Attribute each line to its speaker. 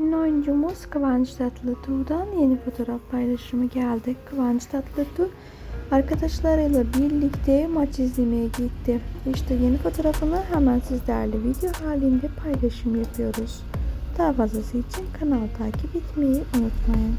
Speaker 1: Ünlü oyuncumuz Kıvanç Tatlıtuğ'dan yeni fotoğraf paylaşımı geldi. Kıvanç Tatlıtuğ arkadaşlarıyla birlikte maç izlemeye gitti. İşte yeni fotoğrafını hemen sizlerle video halinde paylaşım yapıyoruz. Daha fazlası için kanal takip etmeyi unutmayın.